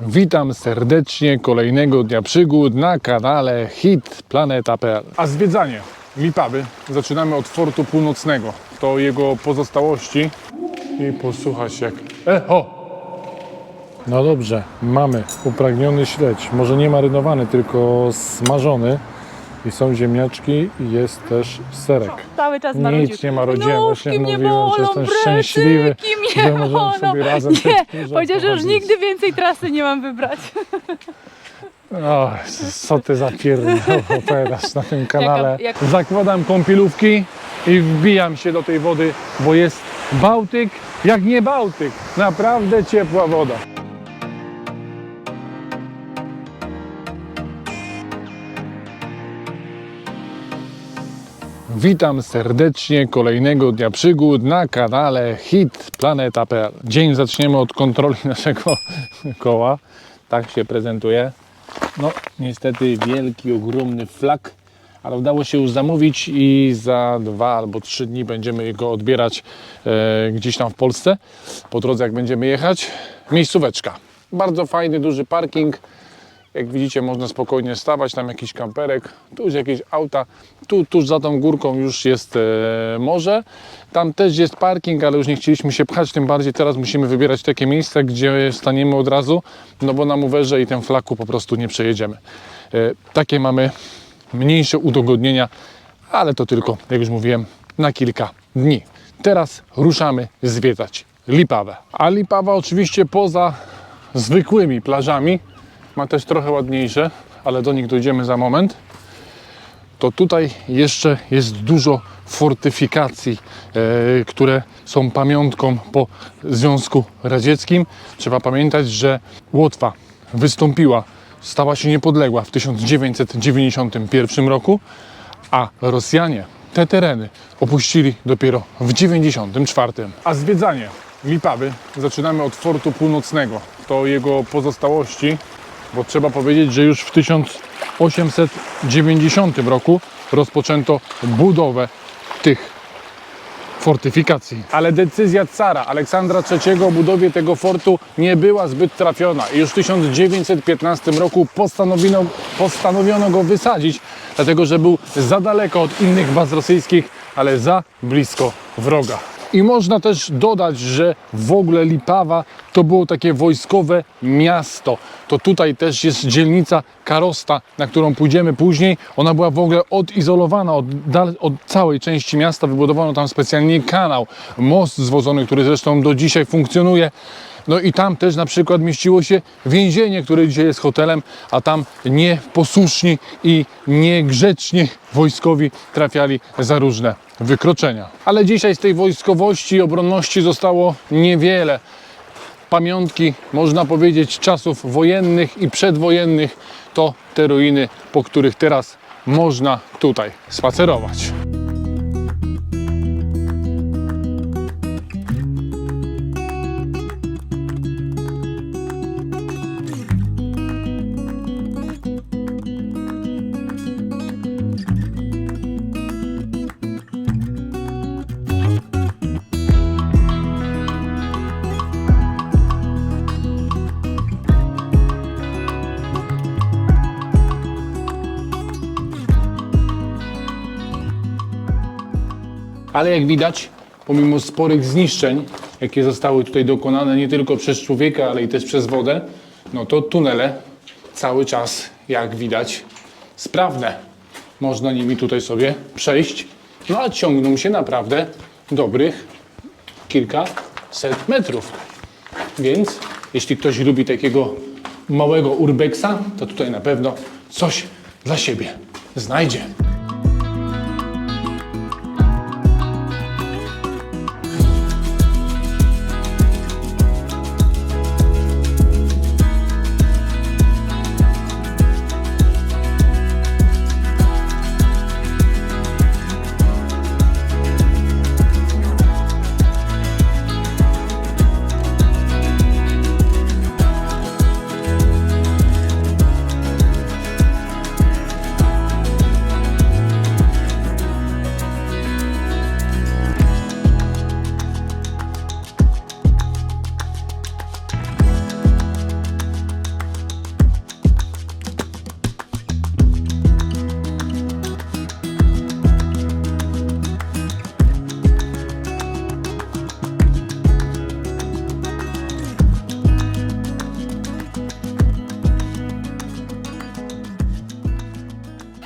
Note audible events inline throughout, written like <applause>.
Witam serdecznie kolejnego dnia przygód na kanale Hit Planeta.pl. A zwiedzanie Lipawy zaczynamy od Fortu Północnego. To jego pozostałości. I posłuchać jak echo. No dobrze, mamy upragniony śledź. Może nie marynowany, tylko smażony. I są ziemniaczki i jest też serek. Cały czas marudził. Nic nie marudziłem, właśnie Nóżki mnie mówiłem, że bolą, jestem szczęśliwy, mnie że możemy bolą. sobie razem Nie, powiedział, że już pochodzić. nigdy więcej trasy nie mam wybrać. O, co ty za pierdol opowiadasz na tym kanale. Jaka- jak- Zakładam kąpielówki i wbijam się do tej wody, bo jest Bałtyk jak nie Bałtyk. Naprawdę ciepła woda. Witam serdecznie kolejnego dnia przygód na kanale Hit Planeta.pl. Dzień zaczniemy od kontroli <laughs> naszego koła. Tak się prezentuje. No, niestety wielki, ogromny flak, ale udało się już zamówić i za dwa albo trzy dni będziemy go odbierać e, gdzieś tam w Polsce. Po drodze, jak będziemy jechać, miejscóweczka. Bardzo fajny, duży parking. Jak widzicie, można spokojnie stawać, tam jakiś kamperek, tu już jakieś auta, tu tuż za tą górką już jest e, morze. Tam też jest parking, ale już nie chcieliśmy się pchać, tym bardziej teraz musimy wybierać takie miejsce, gdzie staniemy od razu, no bo na mowerze i tym flaku po prostu nie przejedziemy. E, takie mamy mniejsze udogodnienia, ale to tylko, jak już mówiłem, na kilka dni. Teraz ruszamy zwiedzać Lipawę. A Lipawa oczywiście poza zwykłymi plażami ma też trochę ładniejsze, ale do nich dojdziemy za moment. To tutaj jeszcze jest dużo fortyfikacji, e, które są pamiątką po Związku Radzieckim. Trzeba pamiętać, że Łotwa wystąpiła, stała się niepodległa w 1991 roku, a Rosjanie te tereny opuścili dopiero w 1994. A zwiedzanie Lipawy zaczynamy od Fortu Północnego. To jego pozostałości, bo trzeba powiedzieć, że już w 1890 roku rozpoczęto budowę tych fortyfikacji. Ale decyzja cara Aleksandra III o budowie tego fortu nie była zbyt trafiona i już w 1915 roku postanowiono, postanowiono go wysadzić, dlatego że był za daleko od innych baz rosyjskich, ale za blisko wroga. I można też dodać, że w ogóle Lipawa to było takie wojskowe miasto. To tutaj też jest dzielnica Karosta, na którą pójdziemy później. Ona była w ogóle odizolowana od, od całej części miasta. Wybudowano tam specjalnie kanał, most zwodzony, który zresztą do dzisiaj funkcjonuje. No i tam też na przykład mieściło się więzienie, które dzisiaj jest hotelem, a tam nieposłuszni i niegrzeczni wojskowi trafiali za różne wykroczenia. Ale dzisiaj z tej wojskowości i obronności zostało niewiele. Pamiątki, można powiedzieć, czasów wojennych i przedwojennych to te ruiny, po których teraz można tutaj spacerować. Ale jak widać, pomimo sporych zniszczeń, jakie zostały tutaj dokonane nie tylko przez człowieka, ale i też przez wodę, no to tunele cały czas, jak widać, sprawne. Można nimi tutaj sobie przejść, no a ciągną się naprawdę dobrych kilkaset metrów. Więc jeśli ktoś lubi takiego małego urbeksa, to tutaj na pewno coś dla siebie znajdzie.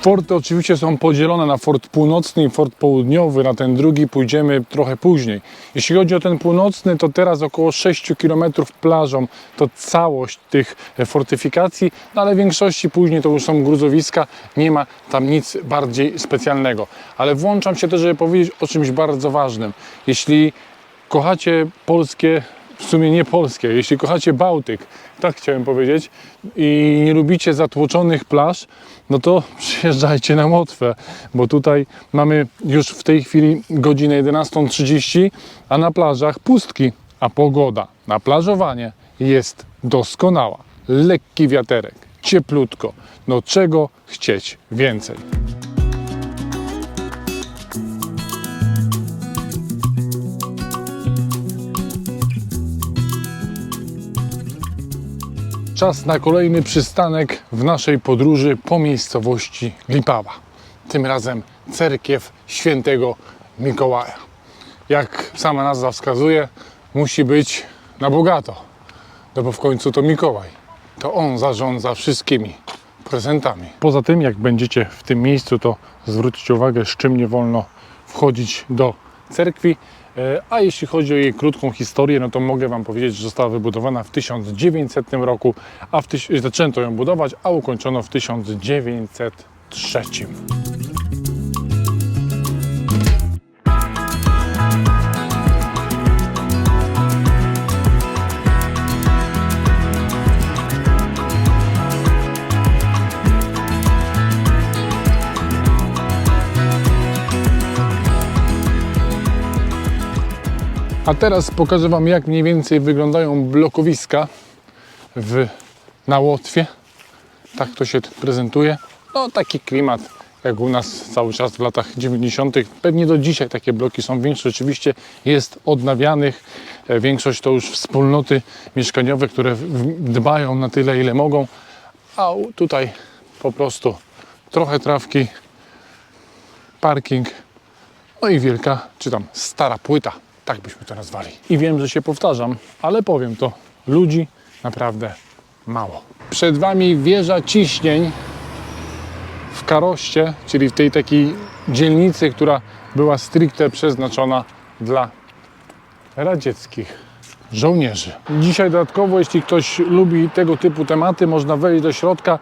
Forty oczywiście są podzielone na fort północny i fort południowy. Na ten drugi pójdziemy trochę później. Jeśli chodzi o ten północny, to teraz około 6 km plażą to całość tych e, fortyfikacji, no ale w większości później to już są gruzowiska, nie ma tam nic bardziej specjalnego. Ale włączam się też, żeby powiedzieć o czymś bardzo ważnym. Jeśli kochacie polskie, w sumie nie polskie, jeśli kochacie Bałtyk, tak chciałem powiedzieć, i nie lubicie zatłoczonych plaż, no to <laughs> przyjeżdżajcie na Łotwę, bo tutaj mamy już w tej chwili godzinę 11.30, a na plażach pustki, a pogoda na plażowanie jest doskonała. Lekki wiaterek, cieplutko, no czego chcieć więcej. Czas na kolejny przystanek w naszej podróży po miejscowości Lipawa. Tym razem cerkiew świętego Mikołaja. Jak sama nazwa wskazuje, musi być na bogato. No bo w końcu to Mikołaj. To on zarządza wszystkimi prezentami. Poza tym, jak będziecie w tym miejscu, to zwróćcie uwagę, z czym nie wolno wchodzić do cerkwi. E, A jeśli chodzi o jej krótką historię, no to mogę Wam powiedzieć, że została wybudowana w 1900 roku, a w zaczęto ją budować, a ukończono w 1903. A teraz pokażę Wam, jak mniej więcej wyglądają blokowiska w, na Łotwie. Tak to się prezentuje. No taki klimat jak u nas cały czas w latach 90. Pewnie do dzisiaj takie bloki są. Większość oczywiście jest odnawianych. E, Większość to już wspólnoty mieszkaniowe, które dbają na tyle, ile mogą. A tutaj po prostu trochę trawki, parking, no i wielka, czy tam stara płyta, tak byśmy to nazwali. I wiem, że się powtarzam, ale powiem to, ludzi naprawdę mało. Przed Wami wieża ciśnień w Karoście, czyli w tej takiej dzielnicy, która była stricte przeznaczona dla radzieckich żołnierzy. Dzisiaj dodatkowo, jeśli ktoś lubi tego typu tematy, można wejść do środka.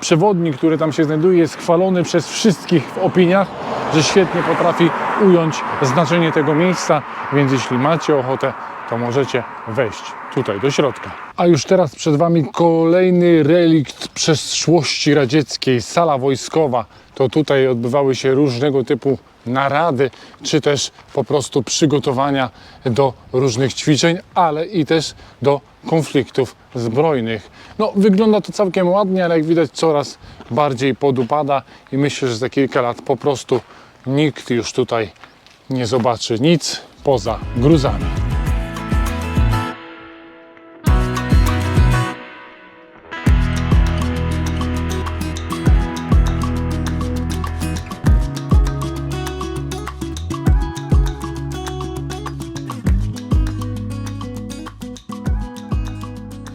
Przewodnik, który tam się znajduje, jest chwalony przez wszystkich w opiniach, że świetnie potrafi ująć znaczenie tego miejsca, więc jeśli macie ochotę, to możecie wejść tutaj do środka. A już teraz przed Wami kolejny relikt przeszłości radzieckiej, sala wojskowa. To tutaj odbywały się różnego typu narady, czy też po prostu przygotowania do różnych ćwiczeń, ale i też do konfliktów zbrojnych. No, wygląda to całkiem ładnie, ale jak widać coraz bardziej podupada i myślę, że za kilka lat po prostu nikt już tutaj nie zobaczy nic poza gruzami.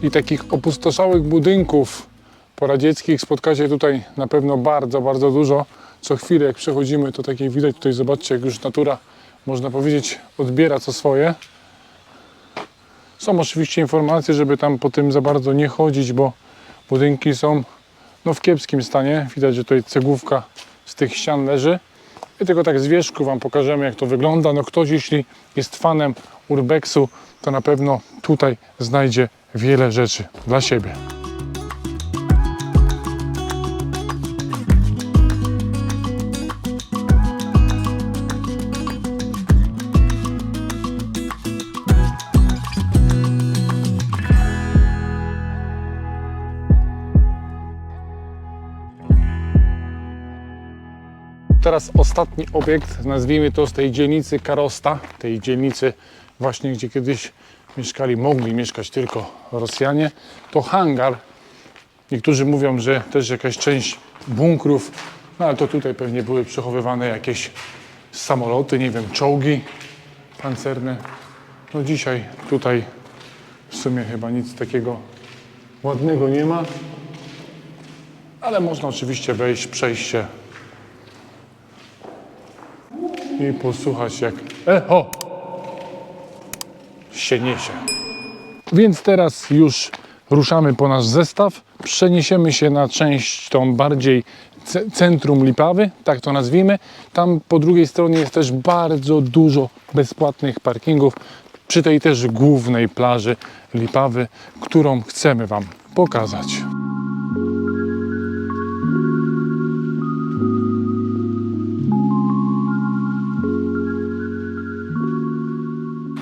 I takich opustoszałych budynków poradzieckich spotkacie tutaj na pewno bardzo, bardzo dużo. Co chwilę jak przechodzimy, to takie widać tutaj, zobaczcie, jak już natura, można powiedzieć, odbiera co swoje. Są oczywiście informacje, żeby tam po tym za bardzo nie chodzić, bo budynki są no, w kiepskim stanie. Widać, że tutaj cegłówka z tych ścian leży. I tylko tak z wierzchu Wam pokażemy, jak to wygląda. No ktoś, jeśli jest fanem urbexu, to na pewno tutaj znajdzie wiele rzeczy dla siebie. Teraz ostatni obiekt, nazwijmy to z tej dzielnicy Karosta, tej dzielnicy właśnie, gdzie kiedyś mieszkali, mogli mieszkać tylko Rosjanie, to hangar. Niektórzy mówią, że też jakaś część bunkrów, no ale to tutaj pewnie były przechowywane jakieś samoloty, nie wiem, czołgi pancerne. No dzisiaj tutaj w sumie chyba nic takiego ładnego nie ma. ale można oczywiście wejść, przejść się i posłuchać jak echo się niesie. Więc teraz już ruszamy po nasz zestaw. Przeniesiemy się na część tą bardziej ce- centrum Lipawy, tak to nazwijmy. Tam po drugiej stronie jest też bardzo dużo bezpłatnych parkingów przy tej też głównej plaży Lipawy, którą chcemy Wam pokazać.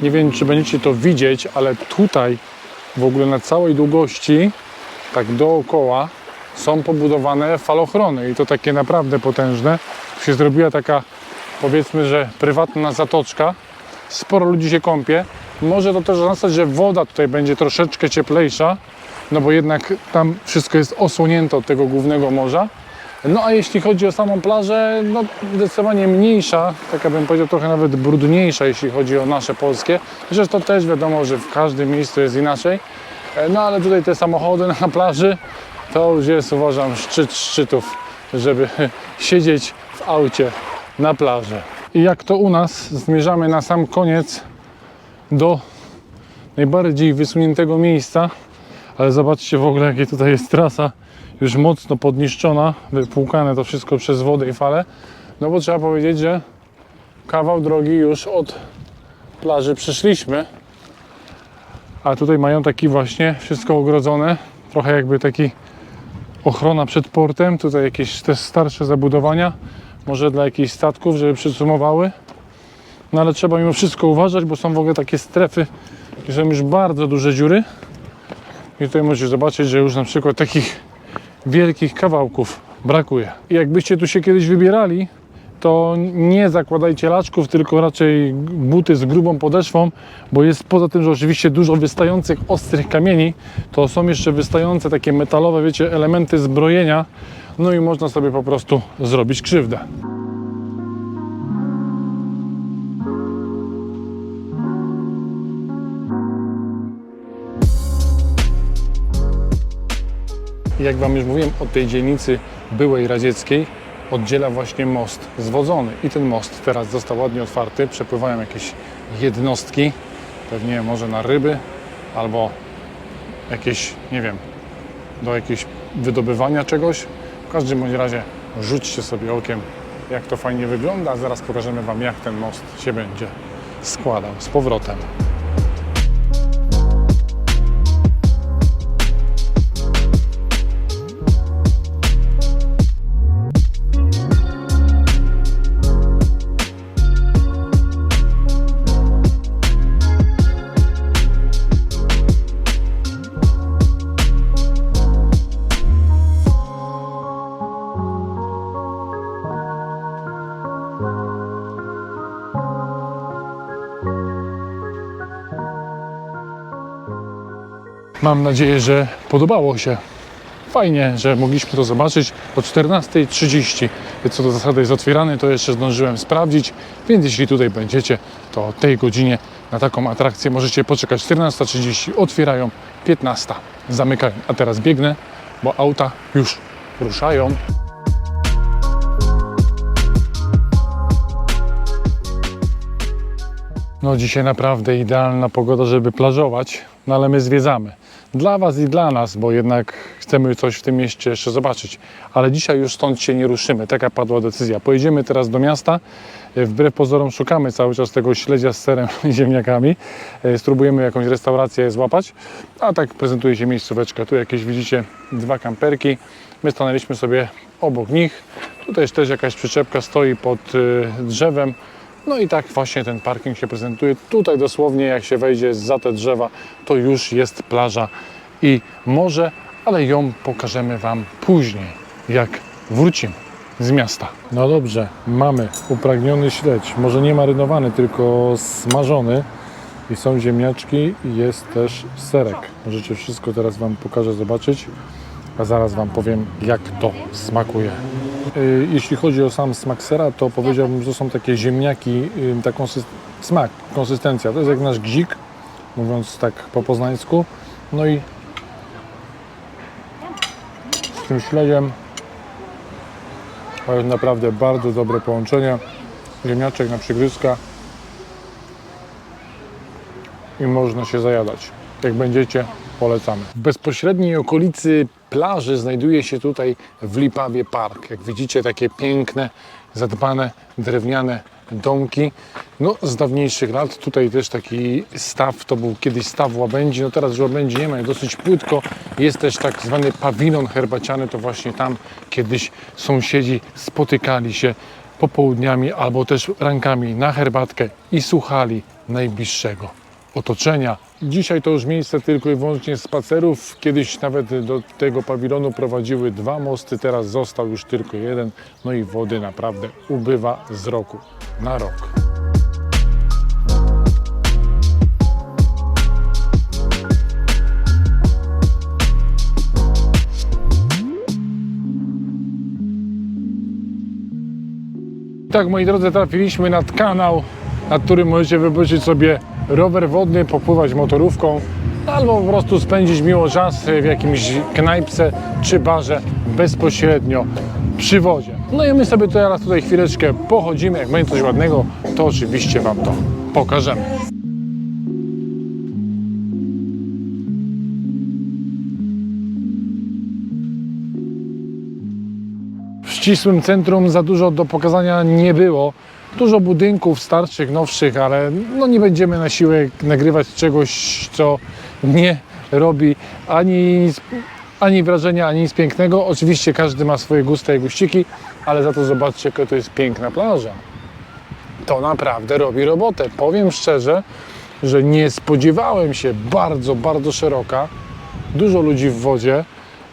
Nie wiem, czy będziecie to widzieć, ale tutaj w ogóle na całej długości, tak dookoła, są pobudowane falochrony i to takie naprawdę potężne. Tu się zrobiła taka, powiedzmy, że prywatna zatoczka. Sporo ludzi się kąpie. Może to też oznaczać, że woda tutaj będzie troszeczkę cieplejsza, no bo jednak tam wszystko jest osłonięte od tego głównego morza. No a jeśli chodzi o samą plażę, no zdecydowanie mniejsza, taka bym powiedział trochę nawet brudniejsza, jeśli chodzi o nasze polskie. Zresztą to też wiadomo, że w każdym miejscu jest inaczej. E, No ale tutaj te samochody na plaży, to już jest uważam szczyt szczytów, żeby <laughs> siedzieć w aucie na plaży. I jak to u nas, zmierzamy na sam koniec do najbardziej wysuniętego miejsca, ale zobaczcie w ogóle jakie tutaj jest trasa już mocno podniszczona, wypłukane to wszystko przez wodę i fale. No bo trzeba powiedzieć, że kawał drogi już od plaży przeszliśmy. A tutaj mają taki właśnie wszystko ogrodzone, trochę jakby taki ochrona przed portem, tutaj jakieś też starsze zabudowania, może dla jakichś statków, żeby przysumowały. No ale trzeba mimo wszystko uważać, bo są w ogóle takie strefy, gdzie są już bardzo duże dziury. I tutaj musisz zobaczyć, że już na przykład takich wielkich kawałków brakuje. Jakbyście tu się kiedyś wybierali, to nie zakładajcie laczków, tylko raczej buty z grubą podeszwą, bo jest poza tym, że oczywiście dużo wystających ostrych kamieni, to są jeszcze wystające takie metalowe, wiecie, elementy zbrojenia, no i można sobie po prostu zrobić krzywdę. Jak Wam już mówiłem, od tej dzielnicy byłej radzieckiej oddziela właśnie most zwodzony. I ten most teraz został ładnie otwarty. Przepływają jakieś jednostki, pewnie może na ryby albo jakieś, nie wiem, do jakiegoś wydobywania czegoś. W każdym bądź razie rzućcie sobie okiem, jak to fajnie wygląda. Zaraz pokażemy Wam, jak ten most się będzie składał z powrotem. Mam nadzieję, że podobało się. Fajnie, że mogliśmy to zobaczyć o 14.30. Co do zasady jest otwierany, to jeszcze zdążyłem sprawdzić, więc jeśli tutaj będziecie, to o tej godzinie na taką atrakcję możecie poczekać. 14.30 otwierają, 15 zamykają. A teraz biegnę, bo auta już ruszają. No dzisiaj naprawdę idealna pogoda, żeby plażować, no ale my zwiedzamy. Dla Was i dla nas, bo jednak chcemy coś w tym mieście jeszcze zobaczyć. Ale dzisiaj już stąd się nie ruszymy, taka padła decyzja. Pojedziemy teraz do miasta. E, Wbrew pozorom szukamy cały czas tego śledzia z serem <laughs> i ziemniakami. E, Spróbujemy jakąś restaurację złapać. A tak prezentuje się miejscóweczka. Tu jakieś widzicie dwa kamperki. My stanęliśmy sobie obok nich. Tutaj też jakaś przyczepka stoi pod e, drzewem. No i tak właśnie ten parking się prezentuje. Tutaj dosłownie jak się wejdzie za te drzewa, to już jest plaża i morze, ale ją pokażemy Wam później, jak wrócimy z miasta. No dobrze, mamy upragniony śledź, może nie marynowany, tylko smażony i są ziemniaczki i jest też serek. Możecie wszystko teraz Wam pokażę zobaczyć, a zaraz Wam powiem, jak to smakuje. Y, Jeśli chodzi o sam smak sera, to powiedziałbym, że to są takie ziemniaki, y, ta konsys- smak, konsystencja. To jest jak nasz gzik, mówiąc tak po poznańsku. No i z tym śledziem Ale naprawdę bardzo dobre połączenie. Ziemniaczek na przygryzka. I można się zajadać. Jak będziecie, polecamy. W bezpośredniej okolicy plaży znajduje się tutaj w Lipawie Park. Jak widzicie, takie piękne, zadbane, drewniane domki. No, z dawniejszych lat. Tutaj też taki staw, to był kiedyś staw łabędzi, no teraz już łabędzi nie ma, jest dosyć płytko. Jest też tak zwany pawilon herbaciany, to właśnie tam kiedyś sąsiedzi spotykali się popołudniami albo też rankami na herbatkę i słuchali najbliższego otoczenia. Dzisiaj to już miejsce tylko i wyłącznie spacerów. Kiedyś nawet do tego pawilonu prowadziły dwa mosty, teraz został już tylko jeden. No i wody naprawdę ubywa z roku na rok. Tak, moi drodzy, trafiliśmy nad kanał, nad którym możecie wypożyczyć sobie rower wodny, popływać motorówką, albo po prostu spędzić miło czas w jakimś knajpce czy barze bezpośrednio przy wodzie. No i my sobie teraz tutaj chwileczkę pochodzimy, jak będzie coś ładnego, to oczywiście Wam to pokażemy. W ścisłym centrum za dużo do pokazania nie było. Dużo budynków starszych, nowszych, ale no nie będziemy na siłę nagrywać czegoś, co nie robi ani, ani wrażenia, ani nic pięknego. Oczywiście każdy ma swoje gusta i guściki, ale za to zobaczcie, jaka to jest piękna plaża. To naprawdę robi robotę. Powiem szczerze, że nie spodziewałem się bardzo, bardzo szeroka. Dużo ludzi w wodzie,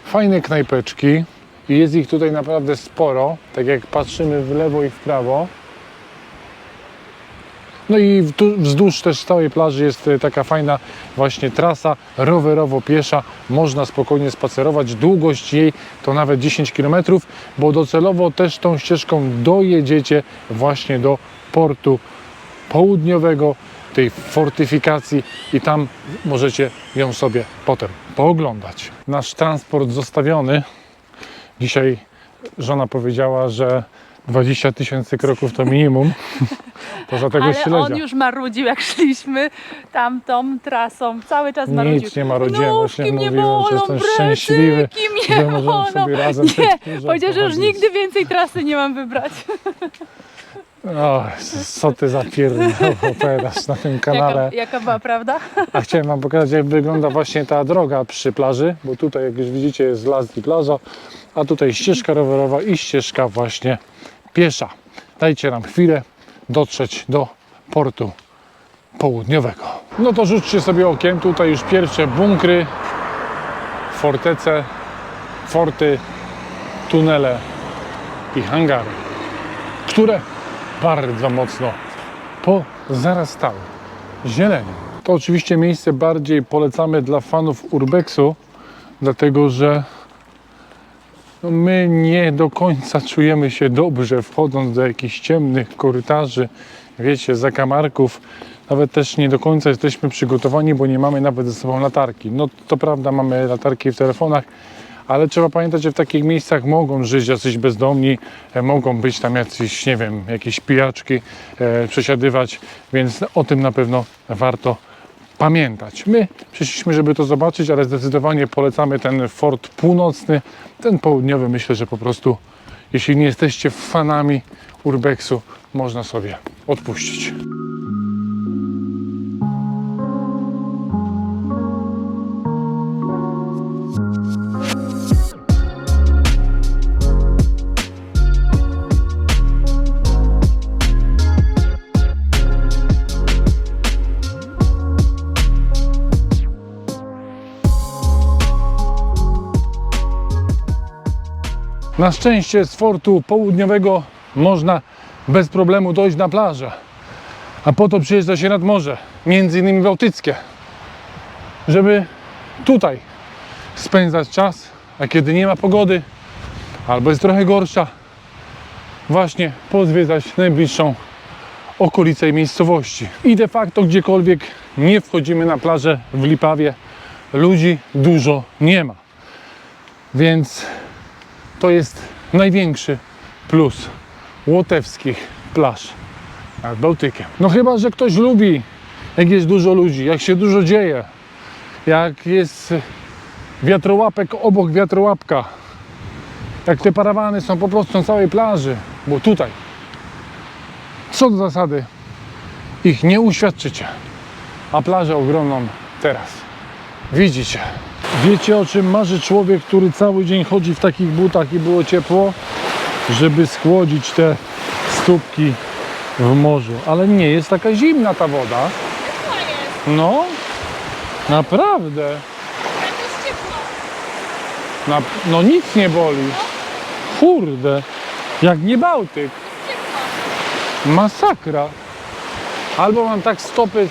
fajne knajpeczki i jest ich tutaj naprawdę sporo. Tak jak patrzymy w lewo i w prawo. No i wzdłuż też całej plaży jest e, taka fajna właśnie trasa rowerowo-piesza. Można spokojnie spacerować. Długość jej to nawet 10 km, bo docelowo też tą ścieżką dojedziecie właśnie do portu południowego, tej fortyfikacji i tam możecie ją sobie potem pooglądać. Nasz transport zostawiony. Dzisiaj żona powiedziała, że 20 tysięcy kroków to minimum. To za tego Ale śledzia. on już marudził, jak szliśmy tamtą trasą. Cały czas marudził. Nic nie marudziłem, właśnie Nóżki mnie mówiłem, że bolą, jestem szczęśliwy, brecyki mnie że możemy bolą. sobie razem Nie, powiedział, że już nigdy więcej trasy nie mam wybrać. O, co ty za opowiadasz na tym kanale. Jaka, jaka była prawda? A chciałem wam pokazać, jak wygląda właśnie ta droga przy plaży, bo tutaj, jak już widzicie, jest las i plaża, a tutaj ścieżka rowerowa i ścieżka właśnie piesza. Dajcie nam chwilę dotrzeć do portu południowego. No to rzućcie sobie okiem, tutaj już pierwsze bunkry, fortece, forty, tunele i hangary, które bardzo mocno pozarastały zielenią. To oczywiście miejsce bardziej polecamy dla fanów urbexu, dlatego że no my nie do końca czujemy się dobrze wchodząc do jakichś ciemnych korytarzy, wiecie, zakamarków. Nawet też nie do końca jesteśmy przygotowani, bo nie mamy nawet ze sobą latarki. No to prawda, mamy latarki w telefonach, ale trzeba pamiętać, że w takich miejscach mogą żyć jacyś bezdomni, e, mogą być tam jacyś, nie wiem, jakieś pijaczki, e, przesiadywać, więc o tym na pewno warto pamiętać. My przyszliśmy, żeby to zobaczyć, ale zdecydowanie polecamy ten fort północny. Ten południowy myślę, że po prostu, jeśli nie jesteście fanami urbexu, można sobie odpuścić. Na szczęście z fortu południowego można bez problemu dojść na plażę. A po to przyjeżdża się nad morze, między innymi Bałtyckie, żeby tutaj spędzać czas, a kiedy nie ma pogody, albo jest trochę gorsza, właśnie pozwiedzać najbliższą okolicę i miejscowości. I de facto gdziekolwiek nie wchodzimy na plażę w Lipawie, ludzi dużo nie ma. Więc to jest największy plus łotewskich plaż nad Bałtykiem. No chyba, że ktoś lubi, jak jest dużo ludzi, jak się dużo dzieje, jak jest wiatrołapek obok wiatrołapka, jak te parawany są po prostu na całej plaży, bo tutaj, co do zasady, ich nie uświadczycie, a plażę ogromną teraz widzicie. Wiecie o czym marzy człowiek, który cały dzień chodzi w takich butach i było ciepło? Żeby schłodzić te stópki w morzu. Ale nie jest taka zimna ta woda. No, naprawdę. Na, no nic nie boli. Kurde, jak nie Bałtyk. Masakra. Albo mam tak stopy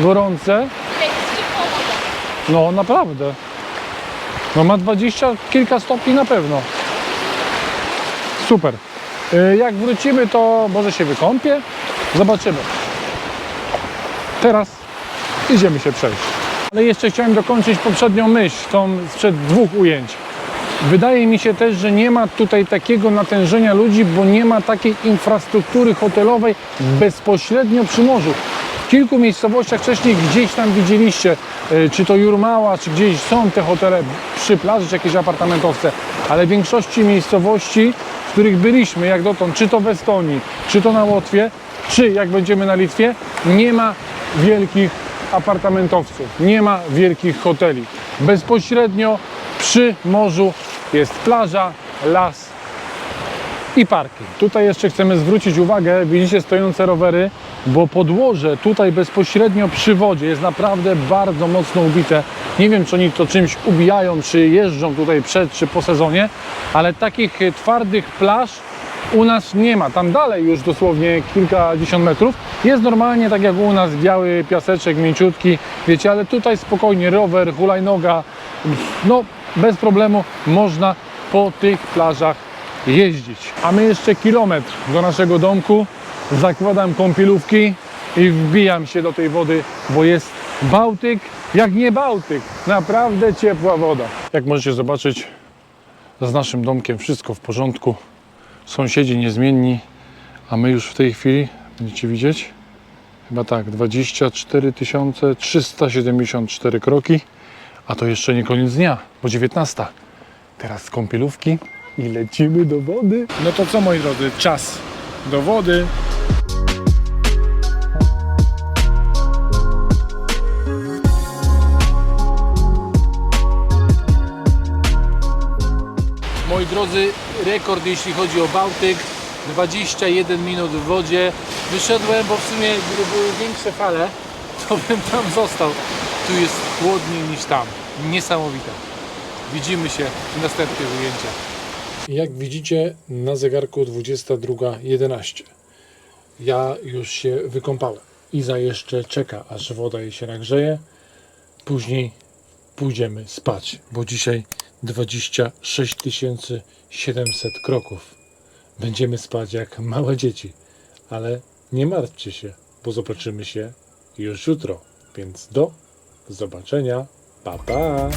gorące, no naprawdę. No ma 20 kilka stopni na pewno. Super. Y, Jak wrócimy, to może się wykąpię. Zobaczymy. Teraz idziemy się przejść. Ale jeszcze chciałem dokończyć poprzednią myśl, tą sprzed dwóch ujęć. Wydaje mi się też, że nie ma tutaj takiego natężenia ludzi, bo nie ma takiej infrastruktury hotelowej bezpośrednio przy morzu. W kilku miejscowościach wcześniej gdzieś tam widzieliście, y, czy to Jurmała, czy gdzieś są te hotele przy plaży, czy jakieś apartamentowce, ale w większości miejscowości, w których byliśmy jak dotąd, czy to w Estonii, czy to na Łotwie, czy jak będziemy na Litwie, nie ma wielkich apartamentowców, nie ma wielkich hoteli. Bezpośrednio przy morzu jest plaża, las i parki. Tutaj jeszcze chcemy zwrócić uwagę, widzicie stojące rowery, bo podłoże tutaj bezpośrednio przy wodzie jest naprawdę bardzo mocno ubite. Nie wiem, czy oni to czymś ubijają, czy jeżdżą tutaj przed, czy po sezonie, ale takich e, twardych plaż u nas nie ma. Tam dalej już dosłownie kilkadziesiąt metrów jest normalnie tak jak u nas biały piaseczek, mięciutki, wiecie, ale tutaj spokojnie rower, hulajnoga, no bez problemu można po tych plażach jeździć. A my jeszcze kilometr do naszego domku, zakładam kąpielówki i wbijam się do tej wody, bo jest Bałtyk, jak nie Bałtyk, naprawdę ciepła woda. Jak możecie zobaczyć, z naszym domkiem wszystko w porządku, sąsiedzi niezmienni, a my już w tej chwili, będziecie widzieć, chyba tak, 24 374 kroki, a to jeszcze nie koniec dnia, bo 19. Teraz kąpielówki i lecimy do wody. No to co moi drodzy, czas do wody. Moi drodzy, rekord jeśli chodzi o Bałtyk. 21 minut w wodzie. Wyszedłem, bo w sumie gdyby były większe fale, to <laughs> bym tam został. Tu jest chłodniej niż tam. Niesamowite. Widzimy się w następnych ujęciach. Jak widzicie na zegarku 22.11. Ja już się wykąpałem. Iza jeszcze czeka, aż woda jej się nagrzeje. Później pójdziemy spać, bo dzisiaj 26 700 kroków. Będziemy spać jak małe dzieci, ale nie martwcie się, bo zobaczymy się już jutro. Więc do zobaczenia. Pa, pa!